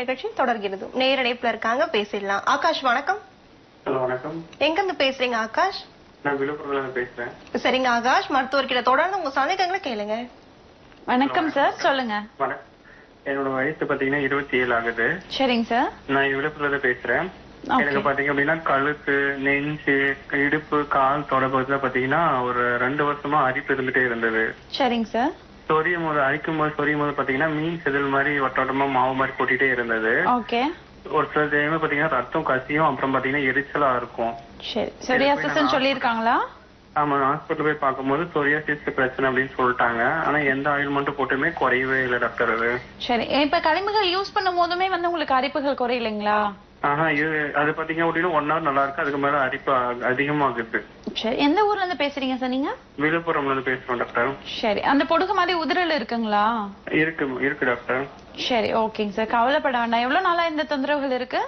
நிகழ்ச்சி தொடர்கிறது. நேரடைப்புல இருக்காங்க பேசிடலாம். ஆகாஷ் வணக்கம். ஹலோ வணக்கம். எங்க இருந்து பேசுறீங்க ஆகாஷ்? நான் விழுப்புரம்ல இருந்து பேசுறேன். சரிங்க ஆகாஷ். மருத்துவர்கிட்ட தொடர்ந்து உங்க சந்தேகங்களை கேளுங்க. வணக்கம் சார் சொல்லுங்க. வணக்கம் என்னோட வயசு பாத்தீங்கன்னா இருபத்தி ஏழு ஆகுது. சரிங்க சார் நான் விழுப்புரத்துல இருந்து பேசுறேன். Okay. எனக்கு பாத்தீங்க அப்படின்னா கழுத்து நெஞ்சு இடுப்பு கால் தொடர்புல பாத்தீங்கன்னா ஒரு ரெண்டு வருஷமா அரிப்பு இருந்துட்டே இருந்தது. சரிங்க சார் சொரியும் போது அரிக்கும் போது சொரியும் போது பாத்தீங்கன்னா மீன் செதில் மாதிரி வட்டோட்டமா மாவு மாதிரி கொட்டிட்டே இருந்தது. ஓகே. ஒரு சில டைம் பாத்தீங்கன்னா ரத்தம் கசியும் அப்புறம் பாத்தீங்கன்னா எரிச்சலா இருக்கும். சரி. சொரியாசிஸ் சொல்லியிருக்காங்களா? ஆமா ஹாஸ்பிட்டல் போய் பார்க்கும்போது சொரியாசிஸ் பிரச்சனை அப்படின்னு சொல்லிட்டாங்க. ஆனா எந்த ஆயில்மெண்ட்டும் போட்டுமே குறையவே இல்லை டாக்டர் அது. சரி. இப்ப களிம்புகள் யூஸ் பண்ணும் போதுமே வந்து உங்களுக்கு அரிப்புகள் குறையலைங்களா? ஆஹா இது அது பாத்தீங்க அப்படின்னா ஒன் ஹவர் நல்லா இருக்கு அதுக்கு மேல அரிப்பு அதிகமாகுது. சரி எந்த ஊர்ல இருந்து பேசுறீங்க சார் நீங்க? விழுப்புரம்ல இருந்து பேசுறோம் டாக்டர் சரி அந்த பொடுகு மாதிரி உதிரல் இருக்குங்களா? இருக்கு இருக்கு டாக்டர் சரி ஓகேங்க சார் கவலைப்பட வேண்டாம். எவ்வளவு நாளா இந்த தொந்தரவுகள் இருக்கு?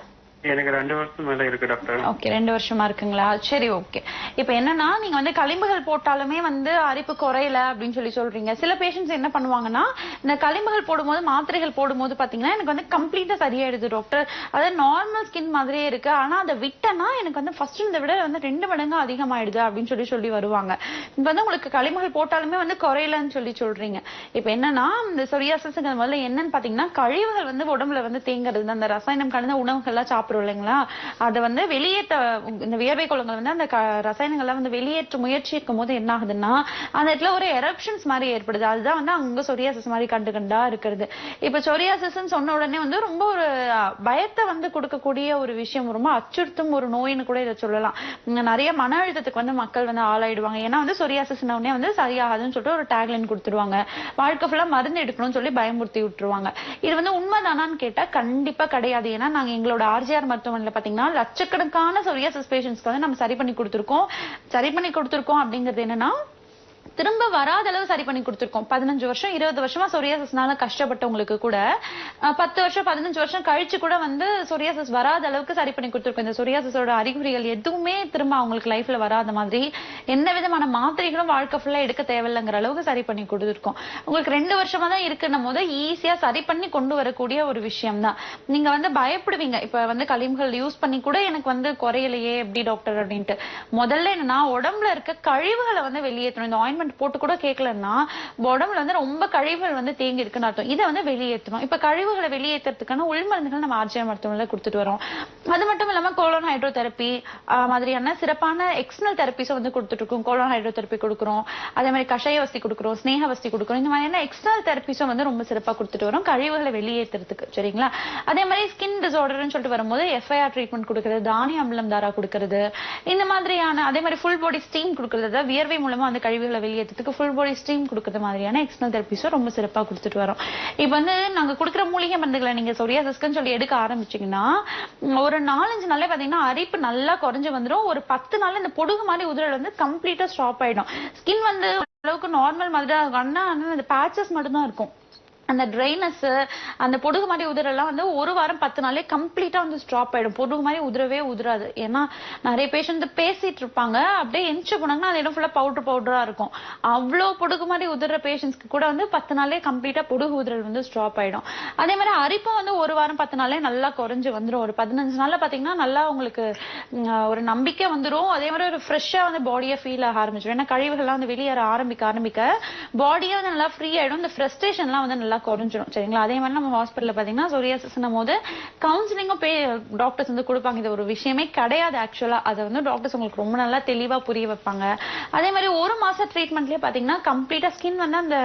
எனக்கு ரெண்டு வருஷம் மேல இருக்கு டாக்டர் ஓகே ரெண்டு வருஷமா இருக்குங்களா? சரி ஓகே இப்ப என்னன்னா நீங்க வந்து களிம்புகள் போட்டாலுமே வந்து அரிப்பு குறையல அப்படின்னு சொல்லி சொல்றீங்க. சில பேஷண்ட்ஸ் என்ன பண்ணுவாங்கன்னா இந்த களிம்புகள் போடும்போது மாத்திரைகள் போடும்போது பாத்தீங்கன்னா எனக்கு வந்து கம்ப்ளீட்டா சரியாயிடுது டாக்டர் அதாவது நார்மல் ஸ்கின் மாதிரியே இருக்கு. ஆனா அதை விட்டனா எனக்கு வந்து ஃபர்ஸ்ட் இந்த விட வந்து ரெண்டு மடங்கு அதிகமாயிடுது அப்படின்னு சொல்லி சொல்லி வருவாங்க. இப்ப வந்து உங்களுக்கு களிம்புகள் போட்டாலுமே வந்து குறையலன்னு சொல்லி சொல்றீங்க. இப்போ என்னன்னா இந்த சொரியாசிஸ்ங்கிற முதல்ல என்னன்னு பாத்தீங்கன்னா கழிவுகள் வந்து உடம்புல வந்து தேங்குறது. அந்த ரசாயனம் கலந்த உணவுகள்லாம் சாப்பிடுறோம் இல்லைங்களா? அதை வந்து வெளியேற்ற இந்த வியர்வை குளங்கள் வந்து அந்த ரசாயனங்கள்லாம் வந்து வெளியேற்ற முயற்சி இருக்கும் போது என்ன ஆகுதுன்னா அந்த இடத்துல ஒரு எரப்ஷன்ஸ் மாதிரி ஏற்படுது. அதுதான் வந்து அங்க சொரியாசிஸ் மாதிரி கண்டு கண்டா இருக்கிறது. இப்ப சொரியாசஸ் சொன்ன உடனே வந்து ரொம்ப ஒரு பயத்தை வந்து கொடுக்கக்கூடிய ஒரு விஷயம் ரொம்ப அச்சுறுத்தும் ஒரு நோயின்னு கூட இதை சொல்லலாம். நிறைய மன அழுத்தத்துக்கு வந்து மக்கள் வந்து ஆளாயிடுவாங்க. ஏன்னா வந்து சொரியாசிஸ் உடனே வந்து சரியாகாதுன்னு சொல்லிட்டு ஒரு டேக்லைன் கொடுத்துருவாங்க. வாழ்க்கை ஃபுல்லா மருந்து எடுக்கணும்னு சொல்லி பயமுறுத்தி விட்டுருவாங்க. இது வந்து உண்மைதானான்னு கேட்டா கண்டிப்பா கிடையாது. ஏன்னா நாங்க எங்களோட ஆர்ஜிஆர் மருத்துவமனையில பாத்தீங்கன்னா லட்சக்கணக்கான சொரியாசிஸ் பேஷண்ட்ஸ்க்கு வந்து நம்ம சரி பண்ணி கொடுத்துருக்கோம். சரி பண்ணி கொடுத்துருக்கோம் அப்படிங்கிறது என்னன்னா திரும்ப வராத அளவு சரி பண்ணி கொடுத்துருக்கோம். பதினஞ்சு வருஷம் இருபது வருஷமா சொரியாசிஸ்னால கஷ்டப்பட்டவங்களுக்கு கூட. பத்து வருஷம் பதினஞ்சு வருஷம் கழிச்சு கூட வந்து சொரியாசிஸ் வராத அளவுக்கு சரி பண்ணி கொடுத்துருக்கோம். இந்த சொரியாசிஸோட அறிகுறிகள் எதுவுமே திரும்ப அவங்களுக்கு லைஃப்ல வராத மாதிரி எந்த விதமான மாத்திரைகளும் வாழ்க்கை ஃபுல்லா எடுக்க தேவையில்லைங்கிற அளவுக்கு சரி பண்ணி கொடுத்துருக்கோம். உங்களுக்கு ரெண்டு வருஷமா தான் இருக்குன்னும் போது ஈஸியா சரி பண்ணி கொண்டு வரக்கூடிய ஒரு விஷயம் தான் நீங்க வந்து பயப்படுவீங்க. இப்ப வந்து களிம்புகள் யூஸ் பண்ணி கூட எனக்கு வந்து குறையலையே எப்படி டாக்டர் அப்படின்ட்டு. முதல்ல என்னன்னா உடம்புல இருக்க கழிவுகளை வந்து வெளியேற்றணும். இந்த ஆயின்மெண்ட் போட்டு கூட கேட்கலன்னா உடம்புல வந்து ரொம்ப கழிவுகள் வந்து தேங்கி இருக்குன்னு அர்த்தம். இதை வந்து வெளியேற்றணும். இப்ப கழிவுகளை வெளியேற்றுறதுக்கான உள்மருந்துகள் நம்ம ஆர்ஜிஆர் மருத்துவமனையில கொடுத்துட்டு வரோம். அது மட்டும் இல்லாம கோலோன் ஹைட்ரோதெரப்பி மாதிரியான சிறப்பான எக்ஸ்டர்னல் தெரப்பிஸும் வந்து கொடுத்துட்டு இருக்கோம். கோலோன் ஹைட்ரோதெரப்பி கொடுக்குறோம். அதே மாதிரி கஷாய வசதி கொடுக்குறோம் ஸ்னேகவஸ்தி கொடுக்குறோம். இந்த மாதிரியான எக்ஸ்டர்னல் தெரப்பிஸும் வந்து ரொம்ப சிறப்பா கொடுத்துட்டு வரோம். கழிவுகளை வெளியேற்றுறதுக்கு சரிங்களா? அதே மாதிரி ஸ்கின் டிசார்டர்னு சொல்லிட்டு வரும்போது எஃப்ஐஆர் ட்ரீட்மெண்ட் கொடுக்கறது தானிய அமிலம் தாரா கொடுக்கறது. இந்த மாதிரியான அதே மாதிரி ஃபுல் பாடி ஸ்டீம் கொடுக்கறது வியர்வை மூலமா அந்த கழிவுகளை வெளியேற்றத்துக்கு ஃபுல் பாடி ஸ்டீம் கொடுக்குற மாதிரியான எக்ஸ்டர்னல் தெரப்பிஸும் ரொம்ப சிறப்பாக கொடுத்துட்டு வரோம். இப்போ வந்து நாங்க கொடுக்குற மூலிகை மருந்துகளை நீங்க சொரியாசிஸ்க்குன்னு சொல்லி எடுக்க ஆரம்பிச்சீங்கன்னா ஒரு நாலஞ்சு நாளே பார்த்தீங்கன்னா அரிப்பு நல்லா குறைஞ்சு வந்துரும். ஒரு பத்து நாள் இந்த பொடுகு மாதிரி உதிரல் வந்து கம்ப்ளீட்டா ஸ்டாப் ஆயிடும். ஸ்கின் வந்து அளவுக்கு நார்மல் மாதிரி தான் இருக்கும். ஆனா அந்த பேச்சஸ் மட்டும்தான் இருக்கும். அந்த ட்ரைனஸ் அந்த பொடுகு மாதிரி உதிரெல்லாம் வந்து ஒரு வாரம் பத்து நாளே கம்ப்ளீட்டா வந்து ஸ்டாப் ஆயிடும். பொடுகு மாதிரி உதிரவே உதிராது. ஏன்னா நிறைய பேஷண்ட் பேசிட்டு இருப்பாங்க. அப்படியே எந்திச்சு போனாங்கன்னா அது இடம் ஃபுல்லா பவுடர் பவுடரா இருக்கும். அவ்வளோ பொடுகு மாதிரி உதிர பேஷண்ட்ஸ்க்கு கூட வந்து பத்து நாளே கம்ப்ளீட்டா பொடுகு உதிரல் வந்து ஸ்டாப் ஆயிடும். அதே மாதிரி அரிப்பும் வந்து ஒரு வாரம் பத்து நாளே நல்லா குறைஞ்சு வந்துடும் ஒரு பதினஞ்சு நாள்ல பாத்தீங்கன்னா நல்லா உங்களுக்கு ஒரு நம்பிக்கை வந்துடும் அதே மாதிரி ஒரு ஃப்ரெஷ்ஷா வந்து பாடியை ஃபீல் ஆக ஆரம்பிச்சிடும் ஏன்னா கழிவுகள்லாம் வந்து வெளியேற ஆரம்பிக்க ஆரம்பிக்க பாடியே வந்து நல்லா ஃப்ரீ ஆயிடும். இந்த ஃப்ரஸ்ட்ரேஷன்லாம் வந்து நல்லா குறைஞ்சிரும். சரிங்களா? அதே மாதிரி நம்ம ஹாஸ்பிட்டல்ல பாத்தீங்கன்னா சொரியாசிஸ்னும் போது கவுன்சிலிங்கும் போய் டாக்டர்ஸ் வந்து கொடுப்பாங்க. இது ஒரு விஷயமே கிடையாது ஆக்சுவலா அதை வந்து டாக்டர்ஸ் உங்களுக்கு ரொம்ப நல்லா தெளிவா புரிய வைப்பாங்க. அதே மாதிரி ஒரு மாசம் ட்ரீட்மெண்ட்லயே பாத்தீங்கன்னா கம்ப்ளீட்டா ஸ்கின் வந்து அந்த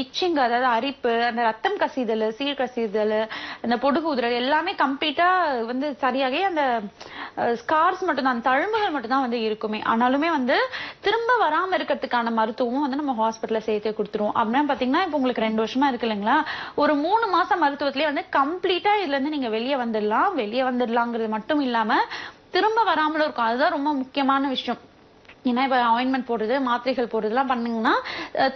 இச்சிங் அதாவது அரிப்பு அந்த ரத்தம் கசிதல் சீர் கசிதல் அந்த பொடுகு உதிரல் எல்லாமே கம்ப்ளீட்டா வந்து சரியாகி அந்த ஸ்கார்ஸ் மட்டும் தான் தழும்புகள் மட்டும் தான் வந்து இருக்குமே. ஆனாலுமே வந்து திரும்ப வராம இருக்கிறதுக்கான மருத்துவமும் வந்து நம்ம ஹாஸ்பிட்டல்ல சேர்த்து கொடுத்துருவோம். அப்படின்னா பாத்தீங்கன்னா இப்போ உங்களுக்கு ரெண்டு வருஷமா இருக்கு இல்லைங்களா? ஒரு மூணு மாசம் மருத்துவத்திலேயே வந்து கம்ப்ளீட்டா இதுல இருந்து நீங்க வெளியே வந்துடலாம். வெளியே வந்துடலாங்கிறது மட்டும் இல்லாம திரும்ப வராமலும் இருக்கும். அதுதான் ரொம்ப முக்கியமான விஷயம். ஏன்னா இப்ப ஆயின்மெண்ட் போடுறது மாத்திரைகள் போடுறதுலாம் பண்ணீங்கன்னா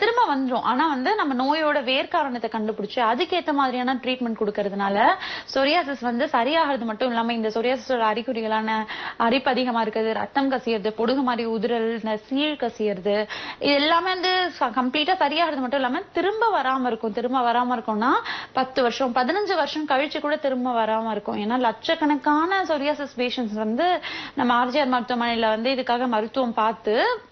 திரும்ப வந்துடும் ஆனா வந்து நம்ம நோயோட வேர் காரணத்தை கண்டுபிடிச்சு அதுக்கேத்த மாதிரியான ட்ரீட்மெண்ட் கொடுக்கறதுனால சொரியாசிஸ் வந்து சரியாகிறது மட்டும் இல்லாம இந்த சொரியாசிஸோட அறிகுறிகளான அரிப்பு அதிகமா இருக்கிறது ரத்தம் கசியறது பொடுகு மாதிரி உதிரல் இந்த சீழ் கசியறது இது எல்லாமே வந்து கம்ப்ளீட்டா சரியாகிறது மட்டும் இல்லாம திரும்ப வராம இருக்கும். திரும்ப வராம இருக்கும்னா பத்து வருஷம் பதினஞ்சு வருஷம் கழிச்சு கூட திரும்ப வராம இருக்கும். ஏன்னா லட்சக்கணக்கான சொரியாசிஸ் பேஷண்ட்ஸ் வந்து நம்ம ஆர்ஜிஆர் மருத்துவமனையில வந்து இதுக்காக மருத்துவம் பார்த்து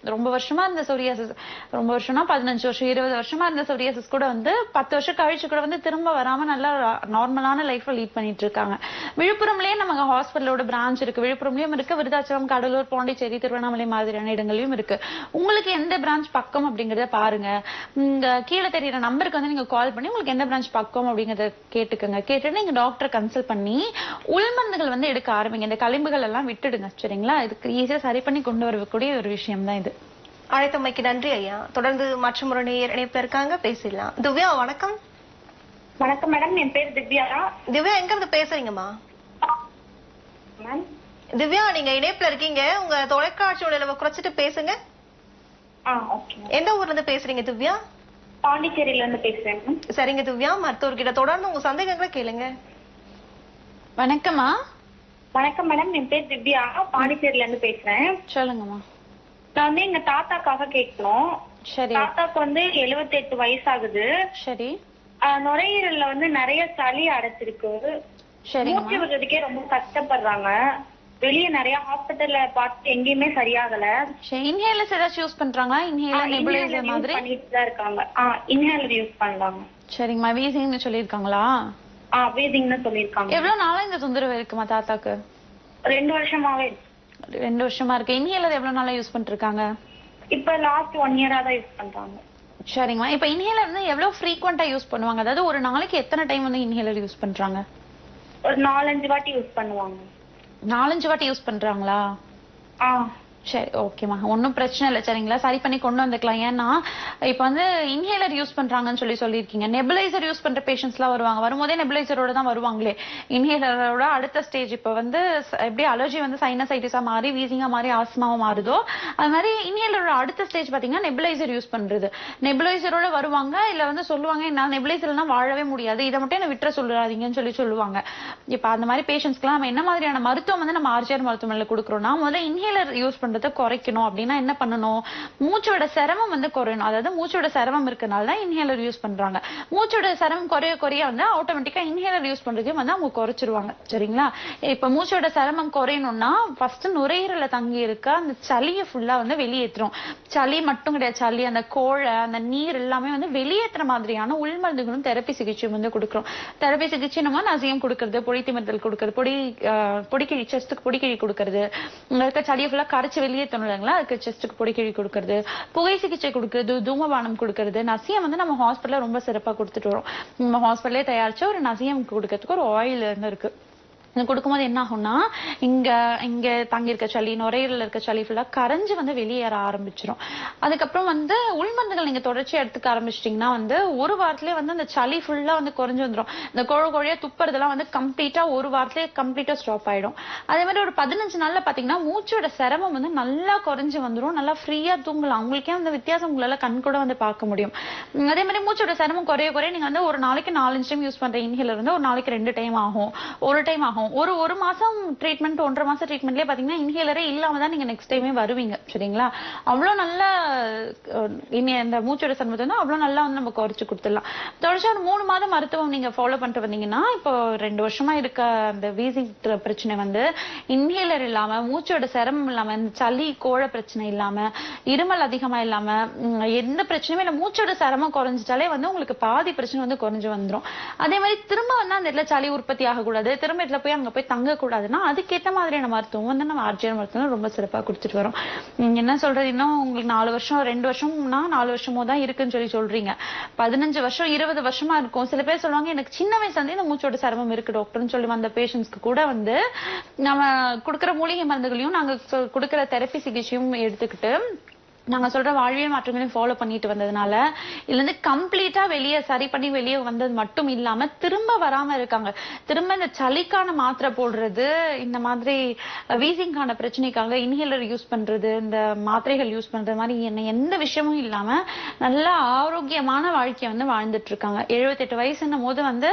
ரொம்ப வருஷமா இருந்த சொரியாசிஸ் ரொம்ப வருஷம்னா பதினஞ்சு வருஷம் இருபது வருஷமா இருந்த சொரியாசிஸ் கூட வந்து பத்து வருஷம் கழிச்சு கூட வந்து திரும்ப வராம நல்லா நார்மலான லைஃப் லீட் பண்ணிட்டு இருக்காங்க. விழுப்புரம்லயே நமக்கு ஹாஸ்பிட்டலோட பிரான்ச் இருக்கு. விழுப்புரம்லயும் இருக்கு விருதாச்சலம் கடலூர் பாண்டிச்சேரி திருவண்ணாமலை மாதிரியான இடங்களையும் இருக்கு. உங்களுக்கு எந்த பிரான்ச் பக்கம் அப்படிங்கறத பாருங்க. இங்க கீழே தெரியுற நம்பருக்கு வந்து நீங்க கால் பண்ணி உங்களுக்கு எந்த பிரான்ச் பக்கம் அப்படிங்கறத கேட்டுக்கோங்க. கேட்டுட்டு நீங்க டாக்டரை கன்சல்ட் பண்ணி உள்மருந்துகள் வந்து எடுக்க ஆரம்பிங்க. இந்த களிம்புகள் எல்லாம் விட்டுடுங்க சரிங்களா? இதுக்கு ஈஸியா சரி பண்ணி கொண்டு வரக்கூடிய ஒரு விஷயம் தான் இது. அழைத்தமைக்கு நன்றி ஐயா. தொடர்ந்து மற்றும் ஒரு நேயர் இணைப்புல இருக்காங்க பேசிடலாம். திவ்யா வணக்கம். வணக்கம் மேடம். என் பேர் திவ்யா. திவ்யா எங்க இருந்து பேசுறீங்கம்மா? மேம்? திவ்யா நீங்க இணைப்புல இருக்கீங்க. உங்க தொலைக்காட்சி நிலவை குறைச்சிட்டு பேசுங்க. ஆ ஓகே. எந்த ஊர்ல இருந்து பேசுறீங்க திவ்யா? பாண்டிச்சேரியில இருந்து பேசுறேன் சரிங்க திவ்யா. மருத்துவர்கிட்ட தொடர்ந்து உங்க சந்தேகங்களை கேளுங்க. வணக்கம்மா. வணக்கம் மேடம். என் பேர் திவ்யா. பாண்டிச்சேரியில இருந்து பேசுறேன். சொல்லுங்கம்மா. நான் வந்து எங்க தாத்தாக்காக கேட்கணும் சரி. தாத்தாக்கு வந்து 78 வயசாகுது. சரி. ஆஹ், நுரையீரல்ல வந்து நிறைய சளி அடைச்சிருக்கு. சரிங்கம்மா மூச்சு விடுறதுக்கே ரொம்ப கஷ்டப்படுறாங்க. வெளிய நிறைய ஹாஸ்பிட்டல்ல பார்த்து எங்கேயுமே சரியாகல. சரி இன்ஹேலர்ஸ் ஏதாச்சும் யூஸ் பண்றாங்களா? இன்ஹேலர் நெபுலைசர் மாதிரி? பண்ணிட்டு தான் இருக்காங்க. ஆ இன்ஹேலர் யூஸ் பண்றாங்க. சரிங்கம்மா வீசிங்னு சொல்லியிருக்காங்களா? ஆ வீசிங்னு சொல்லியிருக்காங்க. எவ்வளவு நாளா இந்த தொந்தரவு இருக்குமா தாத்தாக்கு? ரெண்டு வருஷமாவே இருக்கு. ரெண்டு வருஷமா இருக்கு. இன்ஹேலர் எவ்வளவு நாளா யூஸ் பண்ணிட்டு இருக்காங்க இப்ப லாஸ்ட் ஒன் இயரா தான் யூஸ் பண்றாங்க. சரிங்கம்மா. இப்ப இன்ஹேலர் வந்து எவ்வளவு ஃப்ரீக்வெண்டா யூஸ் பண்ணுவாங்க? அதாவது ஒரு நாளைக்கு எத்தனை டைம் வந்து இன்ஹேலர் யூஸ் பண்றாங்க? ஒரு நாலஞ்சு வாட்டி யூஸ் பண்ணுவாங்க. நாலஞ்சு வாட்டி யூஸ் பண்றாங்களா? ஆ. சரி ஓகேம்மா. ஒன்றும் பிரச்சனை இல்லை சரிங்களா? சரி பண்ணி கொண்டு வந்துக்கலாம். ஏன்னா இப்போ வந்து இன்ஹேலர் யூஸ் பண்றாங்கன்னு சொல்லி சொல்லியிருக்கீங்க. நெபுலைசர் யூஸ் பண்ற பேஷண்ட்ஸ்லாம் வருவாங்க. வரும்போதே நெபுலைசரோட தான் வருவாங்களே. இன்ஹேலரோட அடுத்த ஸ்டேஜ் இப்போ வந்து எப்படி அலர்ஜி வந்து சைனசைட்டிஸாக மாறி வீசிங்கா மாறி ஆஸ்மாவா மாறுதோ அது மாதிரி இன்ஹேலரோட அடுத்த ஸ்டேஜ் பார்த்தீங்கன்னா நெபுலைசர் யூஸ் பண்றது. நெபுலைசரோட வருவாங்க இல்லை வந்து சொல்லுவாங்க என்னால நெபுலைசர்லாம் வாழவே முடியாது. இதை மட்டும் என்ன விட்டுற சொல்லுறாதீங்கன்னு சொல்லி சொல்லுவாங்க. இப்போ அந்த மாதிரி பேஷண்ட்ஸ்க்குலாம் நம்ம என்ன மாதிரியான மருத்துவம் வந்து நம்ம ஆர்ஜிஆர் மருத்துவமனையில் கொடுக்குறோம்னா முதல்ல இன்ஹேலர் யூஸ் பண்றதை குறைக்கணும் அப்படின்னா என்ன பண்ணணும்? மூச்சோட சிரமம் வந்து குறையணும். அதாவது மூச்சோட சிரமம் இருக்கனால தான் இன்ஹேலர் யூஸ் பண்றாங்க. மூச்சோட சிரமம் குறைய குறைய வந்து ஆட்டோமேட்டிக்கா இன்ஹேலர் யூஸ் பண்றதையும் வந்து அவங்க குறைச்சிருவாங்க. சரிங்களா? இப்ப மூச்சோட சிரமம் குறையணும்னா ஃபர்ஸ்ட் நுரையீரல தங்கி இருக்க அந்த சளியை ஃபுல்லா வந்து வெளியேற்றும் சளி மட்டும் கிடையாது. சளி அந்த கோழை அந்த நீர் எல்லாமே வந்து வெளியேற்ற மாதிரியான உள்மருந்துகளும் தெரப்பி சிகிச்சை வந்து கொடுக்குறோம் தெரப்பி சிகிச்சை நம்ம நசியம் கொடுக்கறது பொடி திமிர்தல் கொடுக்கறது பொடி பொடிக்கிழி செஸ்ட்டுக்கு பொடிக்கிழி கொடுக்கறது. இருக்க சளியை ஃபுல்லா கரைச்சு வெளியே இல்லைங்களா அதுக்கு செஸ்ட்டுக்கு பொடிக்கிழி கொடுக்கறது புகை சிகிச்சை கொடுக்கறது தூமபானம் கொடுக்கறது நசியம் வந்து நம்ம ஹாஸ்பிட்டல்ல ரொம்ப சிறப்பாக கொடுத்துட்டு வரோம். நம்ம ஹாஸ்பிட்டலே தயாரிச்ச ஒரு நசியம் கொடுக்கறதுக்கு ஒரு ஆயில் இருந்து இருக்கு. கொடுக்கும்போது என்ன ஆகும்னா இங்க இங்க தங்கி இருக்க சளி நுரையீரல் இருக்க சளி ஃபுல்லா கரைஞ்சு வந்து வெளியேற ஆரம்பிச்சிடும் அதுக்கப்புறம் வந்து உள்மருந்துகள் நீங்க தொடர்ச்சியா எடுத்துக்க ஆரம்பிச்சிட்டீங்கன்னா வந்து ஒரு வாரத்திலேயே வந்து அந்த சளி ஃபுல்லா வந்து குறைஞ்சு வந்துடும் இந்த கோழ கோழியா துப்புறதெல்லாம் வந்து கம்ப்ளீட்டா ஒரு வாரத்திலேயே கம்ப்ளீட்டா ஸ்டாப் ஆயிடும். அதே மாதிரி ஒரு பதினஞ்சு நாள்ல பாத்தீங்கன்னா மூச்சோட சிரமம் வந்து நல்லா குறைஞ்சு வந்துடும் நல்லா ஃப்ரீயா தூங்கலாம். உங்களுக்கே அந்த வித்தியாசம் உங்களால கண் கூட வந்து பார்க்க முடியும். அதே மாதிரி மூச்சோட சிரமம் குறைய குறைய நீங்க வந்து ஒரு நாளைக்கு நாலஞ்சு டைம் யூஸ் பண்ற இன்ஹேலர் வந்து ஒரு நாளைக்கு ரெண்டு டைம் ஆகும். ஒரு டைம் ஆகும். ஒரு ஒரு மாசம் ட்ரீட்மெண்ட் ஒன்றரை மாசம் ட்ரீட்மெண்ட்லயே பாத்தீங்கன்னா இன்ஹேலரே இல்லாம தான் நீங்க நெக்ஸ்ட் டைமே வருவீங்க. சரிங்களா? அவ்வளவு நல்ல இனி இந்த மூச்சோட சிரமத்தை வந்து அவ்வளவு நல்லா வந்து நம்ம குறைச்சு கொடுத்துடலாம். தொடர்ச்சி ஒரு மூணு மாதம் மருத்துவம் நீங்க ஃபாலோ பண்ணிட்டு வந்தீங்கன்னா இப்போ ரெண்டு வருஷமா இருக்க அந்த வீசிங் பிரச்சனை வந்து இன்ஹேலர் இல்லாம மூச்சோட சிரமம் இல்லாம இந்த சளி கோழ பிரச்சனை இல்லாம இருமல் அதிகமா இல்லாம எந்த பிரச்சனையுமே இல்ல. மூச்சோட சிரமம் குறைஞ்சிட்டாலே வந்து உங்களுக்கு பாதி பிரச்சனை வந்து குறைஞ்சு வந்துடும் அதே மாதிரி திரும்ப வந்து அந்த இடத்துல சளி உற்பத்தி ஆகக்கூடாது. திரும்ப இடத்துல போய் அங்க போய் தங்க கூடாதுன்னா அதுக்கேற்ற மாதிரியான மருத்துவம் வந்து நம்ம ஆர்ஜிஆர் மருத்துவம் ரொம்ப சிறப்பா கொடுத்துட்டு வரோம். நீங்க என்ன சொல்றது? இன்னும் உங்களுக்கு நாலு வருஷம் ரெண்டு வருஷம்னா நாலு வருஷமோ தான் இருக்குன்னு சொல்லி சொல்றீங்க. பதினஞ்சு வருஷம் இருபது வருஷமா இருக்கும். சில பேர் சொல்லுவாங்க எனக்கு சின்ன வயசுலேருந்து இந்த மூச்சோட சிரமம் இருக்கு டாக்டர்னு சொல்லி வந்த பேஷண்ட்ஸ்க்கு கூட வந்து நம்ம கொடுக்குற மூலிகை மருந்துகளையும் நாங்க கொடுக்குற தெரப்பி சிகிச்சையும் எடுத்துக்கிட்டு நாங்க சொல்ற வாழ்வியல் மாற்றங்களையும் ஃபாலோ பண்ணிட்டு வந்ததுனால இதுல இருந்து கம்ப்ளீட்டா வெளியே சரி பண்ணி வெளியே வந்தது மட்டும் இல்லாம திரும்ப வராம இருக்காங்க. திரும்ப இந்த சளிக்கான மாத்திரை போடுறது இந்த மாதிரி வீசிங்கான பிரச்சனைக்காக இன்ஹேலர் யூஸ் பண்றது இந்த மாத்திரைகள் யூஸ் பண்றது மாதிரி என்ன எந்த விஷயமும் இல்லாம நல்ல ஆரோக்கியமான வாழ்க்கையை வந்து வாழ்ந்துட்டு இருக்காங்க. எழுபத்தெட்டு வயசுன்னும் போது வந்து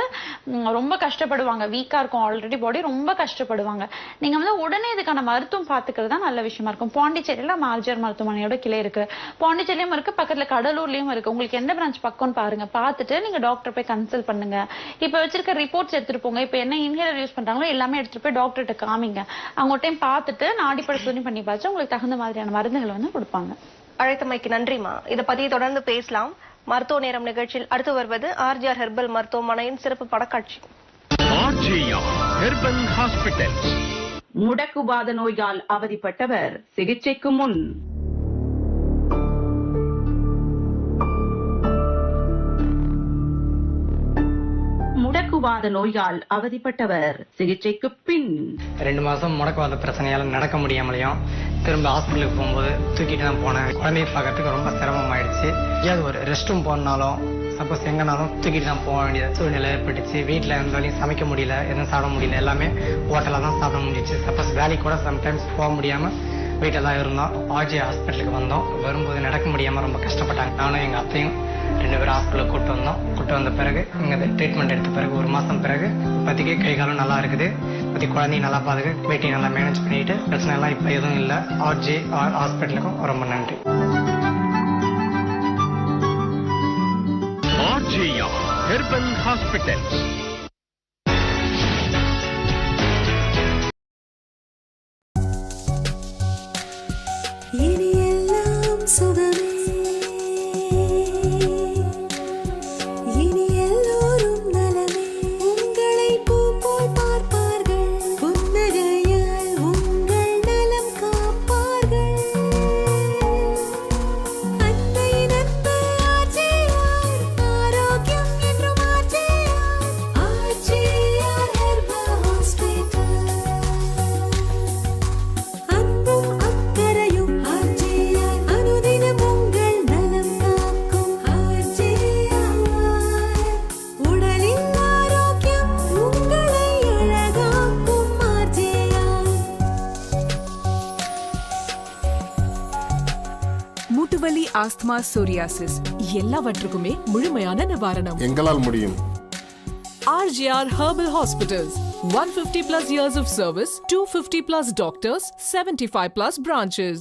ரொம்ப கஷ்டப்படுவாங்க. வீக்கா இருக்கும் ஆல்ரெடி பாடி ரொம்ப கஷ்டப்படுவாங்க. நீங்க வந்து உடனே இதுக்கான மருத்துவம் பாத்துக்கிறது தான் நல்ல விஷயமா இருக்கும். பாண்டிச்சேரியில மார்ஜர் மருத்துவமனையோட கிளை இருக்கு. பாண்டிச்சேரியிலும் இருக்கு பக்கத்துல கடலூர்லயும் இருக்கு. உங்களுக்கு எந்த பிரான்ச் பக்கம்னு பாருங்க. பார்த்துட்டு நீங்க டாக்டர் போய் கன்சல்ட் பண்ணுங்க. இப்ப வச்சிருக்க ரிப்போர்ட்ஸ் எடுத்துட்டு போங்க. இப்ப என்ன இன்ஹேலர் யூஸ் பண்றாங்களோ எல்லாமே எடுத்துட்டு போய் டாக்டர்கிட்ட காமிங்க. அவங்க டைம் பார்த்துட்டு நாடி பரிசோதனை பண்ணி பார்த்து உங்களுக்கு தகுந்த மாதிரியான மருந்துகளை வந்து கொடுப்பாங்க. அழைத்தமைக்கு நன்றிமா இத பத்தி தொடர்ந்து பேசலாம். மருத்துவ நேரம் நிகழ்ச்சியில் அடுத்து வருவது ஆர்ஜிஆர் ஹெர்பல் மருத்துவமனையின் சிறப்பு படக்காட்சி. ஹாஸ்பிட்டல் முடக்குவாத நோயால் அவதிப்பட்டவர் சிகிச்சைக்கு முன். முடக்குவாத நோயால் அவதிப்பட்டவர் சிகிச்சைக்கு பின் ரெண்டு மாசம் முடக்குவாத பிரச்சனையால நடக்க முடியாமலையும் திரும்ப ஹாஸ்பிட்டலுக்கு போகும்போது தூக்கிட்டு தான் போனேன். குழந்தைய பார்க்கறதுக்கு ரொம்ப சிரமமாயிடுச்சு. ஏதாவது ஒரு ரெஸ்ட் ரூம் போனாலும் சப்போஸ் எங்கனாலும் தூக்கிட்டு தான் போக வேண்டிய சூழ்நிலை ஏற்பட்டுச்சு. வீட்டில் எந்த வேலையும் சமைக்க முடியல எதுவும் சாப்பிட முடியல எல்லாமே ஹோட்டலில் தான் சாப்பிட முடிஞ்சிச்சு. சப்போஸ் வேலைக்கு கூட சம்டைம்ஸ் போக முடியாமல் வீட்டில் தான் இருந்தோம். ஆர்ஜி ஹாஸ்பிட்டலுக்கு வந்தோம். வரும்போது நடக்க முடியாமல் ரொம்ப கஷ்டப்பட்டாங்க. நானும் எங்கள் அத்தையும் ரெண்டு பேரும் ஹாஸ்பிட்டலுக்கு கூட்டு வந்தோம். கூப்பிட்டு வந்த பிறகு இங்கே ட்ரீட்மெண்ட் எடுத்த பிறகு ஒரு மாதம் பிறகு இப்போதைக்கு கை காலம் நல்லா இருக்குது. பற்றி குழந்தையும் நல்லா பாதுகாக்க வீட்டையும் நல்லா மேனேஜ் பண்ணிட்டு பிரச்சனை எல்லாம் இப்போ எதுவும் இல்லை. ஆர்ஜி ஹாஸ்பிட்டலுக்கும் ரொம்ப நன்றி. ஆர்ஜேயா ஹெர்பல் ஹாஸ்பிட்டல் ஆஸ்துமா சோரியாசிஸ் எல்லாவற்றுக்குமே முழுமையான நிவாரணம் எங்களால் முடியும் RGR Herbal Hospitals 150 plus years of service 250 plus doctors 75 plus branches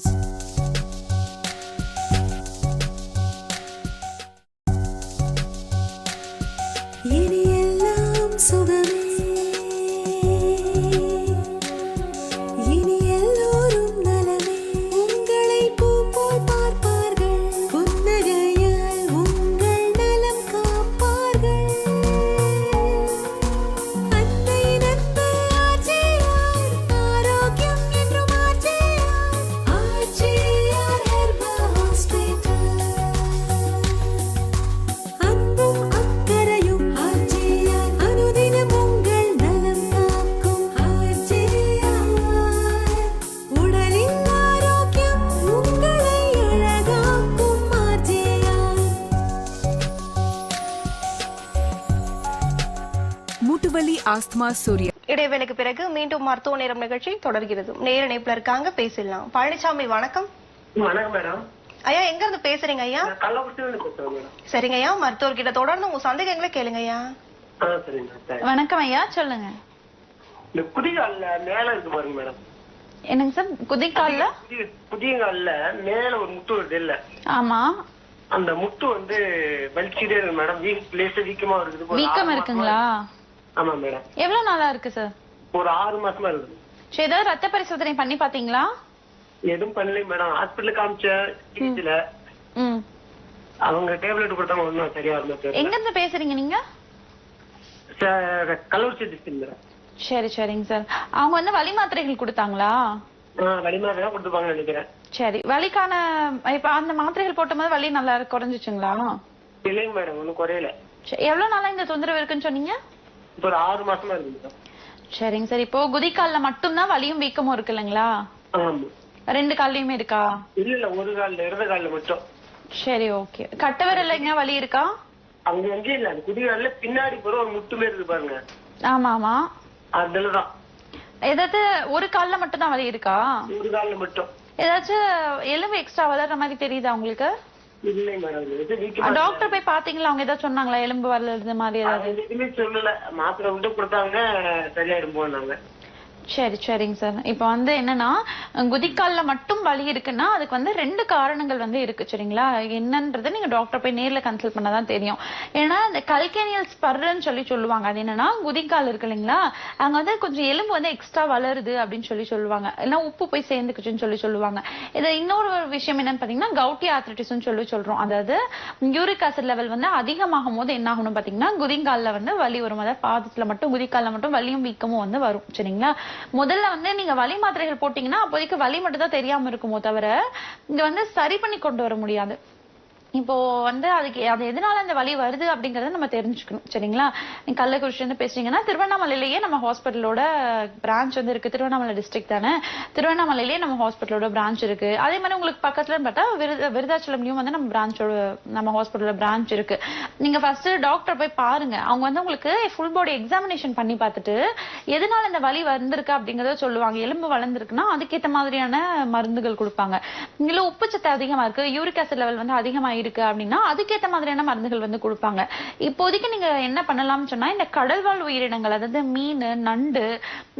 asthma சோரியா. இடைவேளைக்கு பிறகு மீண்டும் மருத்துவ நேரம் நிகழ்ச்சி தொடர்கிறது. நேர இணைப்புல இருக்காங்க பேசிடலாம். பழனிசாமி வணக்கம். வணக்கம் மேடம். ஐயா எங்க இருந்து பேசுறீங்க ஐயா? சரிங்க ஐயா. மருத்துவர்கிட்ட தொடர்ந்து உங்க சந்தேகங்களை கேளுங்க ஐயா. வணக்கம் ஐயா. சொல்லுங்க. இந்த குதிகால்ல மேல இருக்கு பாருங்க மேடம். என்னங்க சார்? குதிக்கால்ல புதிய புதியங்கால்ல மேல ஒரு முட்டு வருது இல்ல. ஆமா. அந்த முட்டு வந்து வலிச்சுட்டே இருக்கு மேடம். வீக் லேசா வீக்கமா இருக்குது. வீக்கம் இருக்குங்களா? இருக்கு. ஆமா மேடம். எவ்வளவு நாளா இருக்கு சார் ஒரு ஆறு மாசமா இருக்குது. சரி ஏதாவது ரத்த பரிசோதனை பண்ணி பாத்தீங்களா எதுவும் பண்ணலைங்க மேடம். ஹாஸ்பிட்டல் காமிச்ச சிகிச்சையில ம். அவங்க டேப்லெட் கொடுத்தாங்க ஒன்றும் சரியா வரல எங்க இருந்து பேசுறீங்க நீங்க? ச- கள்ளக்குறிச்சி டிஸ்ட்ரிக்ட் மேடம். சரி சரிங்க சார் அவங்க வந்து வலி மாத்திரைகள் கொடுத்தாங்களா? ஆ வலிமாதிரி தான் கொடுத்துப்பாங்கன்னு நினைக்கிறேன். சரி வலிக்கான இப்ப அந்த மாத்திரைகள் போட்டும்போது வலி நல்லா குறைஞ்சிச்சுங்களா? இல்லைங்க மேடம். ஒன்றும் குறையல. எவ்வளவு நாளா இந்த தொந்தரவு இருக்குன்னு சொன்னீங்க? இப்போ ஒரு ஆறு மாசமா இருக்கு சரிங்க சார். இப்போ குதிக்கால்ல மட்டும்தான் வலியும் வீக்கமும் இருக்கு இல்லைங்களா? ரெண்டு கால்லயுமே இருக்கா? இல்ல இல்ல ஒரு கால்ல இடது கால்ல மட்டும். சரி ஓகே. கட்ட விரல்ல எங்க வலி இருக்கா? அங்க எங்க இல்ல. குதிகால்ல பின்னாடி போற ஒரு முட்டு மாரி இருக்கு பாருங்க. ஆமா ஆமா. அதுலதான். ஏதாவது ஒரு கால்ல மட்டும் தான் வலி இருக்கா? ஒரு கால்ல மட்டும். ஏதாச்சும் எலும்பு எக்ஸ்ட்ரா வளர்ற மாதிரி தெரியுதா உங்களுக்கு? இல்லை மேடம் டாக்டர் போய் பாத்தீங்களா அவங்க ஏதாவது சொன்னாங்களா? எலும்பு வளர்றது மாதிரி ஏதாவது? எதுவுமே சொல்லல. மாத்திரை மட்டும் கொடுத்தாங்க சரியாயிடும் போனாங்க சரி சரிங்க சார். இப்போ வந்து என்னன்னா குதிக்கால்ல மட்டும் வலி இருக்குன்னா அதுக்கு வந்து ரெண்டு காரணங்கள் வந்து இருக்கு சரிங்களா? என்னன்றது நீங்க டாக்டர் போய் நேர்ல கன்சல்ட் பண்ணாதான் தெரியும். ஏன்னா இந்த கல்கேனியல் ஸ்பர்ன்னு சொல்லி சொல்லுவாங்க. அது என்னன்னா குதிக்கால் இருக்கு இல்லைங்களா? அங்க வந்து கொஞ்சம் எலும்பு வந்து எக்ஸ்ட்ரா வளருது அப்படின்னு சொல்லி சொல்லுவாங்க. இல்லைன்னா உப்பு போய் சேர்ந்துக்குச்சுன்னு சொல்லி சொல்லுவாங்க. இது இன்னொரு விஷயம் என்னன்னு பாத்தீங்கன்னா கவுட்டி ஆர்த்ரிட்டிஸ்னு சொல்லி சொல்றோம். அதாவது யூரிக் ஆசிட் லெவல் வந்து அதிகமாகும் போது என்ன ஆகணும் பாத்தீங்கன்னா குதிங்கால்ல வந்து வலி வரும். அதாவது பாதத்துல மட்டும் குதிக்கால்ல மட்டும் வலியும் வீக்கமும் வந்து வரும் சரிங்களா? முதல்ல வந்து நீங்க வலி மாத்திரைகள் போட்டீங்கன்னா அப்போதைக்கு வலி மட்டும் தான் தெரியாம இருக்குமோ தவிர இது வந்து சரி பண்ணி கொண்டு வர முடியாது. இப்போ வந்து அதுக்கு அது எதனால அந்த வலி வருது அப்படிங்கறத நம்ம தெரிஞ்சுக்கணும். சரிங்களா? நீங்க கள்ளக்குறிச்சி வந்து பேசுறீங்கன்னா திருவண்ணாமலையிலேயே நம்ம ஹாஸ்பிட்டலோட பிரான்ச் வந்து இருக்கு. திருவண்ணாமலை டிஸ்ட்ரிக்ட் தானே? திருவண்ணாமலையிலேயே நம்ம ஹாஸ்பிட்டலோட பிரான்ச் இருக்கு. அதே மாதிரி உங்களுக்கு பக்கத்துல பார்த்தா விருது விருதாச்சலம்லயும் வந்து நம்ம பிரான்ச்சோட நம்ம ஹாஸ்பிட்டலோட பிரான்ச் இருக்கு. நீங்க ஃபர்ஸ்ட் டாக்டர் போய் பாருங்க. அவங்க வந்து உங்களுக்கு ஃபுல் பாடி எக்ஸாமினேஷன் பண்ணி பார்த்துட்டு எதனால இந்த வலி வந்திருக்கு அப்படிங்கறத சொல்லுவாங்க. எலும்பு வளர்ந்துருக்குன்னா அதுக்கேற்ற மாதிரியான மருந்துகள் கொடுப்பாங்க. இல்ல உப்புச்சத்து அதிகமா இருக்கு. யூரிக் ஆசிட் லெவல் வந்து அதிகமா இருக்கு அப்படின்னா அதுக்கேத்த மாதிரியான மருந்துகள் வந்து கொடுப்பாங்க. இப்போதைக்கு நீங்க என்ன பண்ணலாம்னு சொன்னா இந்த கடல்வாழ் உயிரினங்கள் அதாவது மீன் நண்டு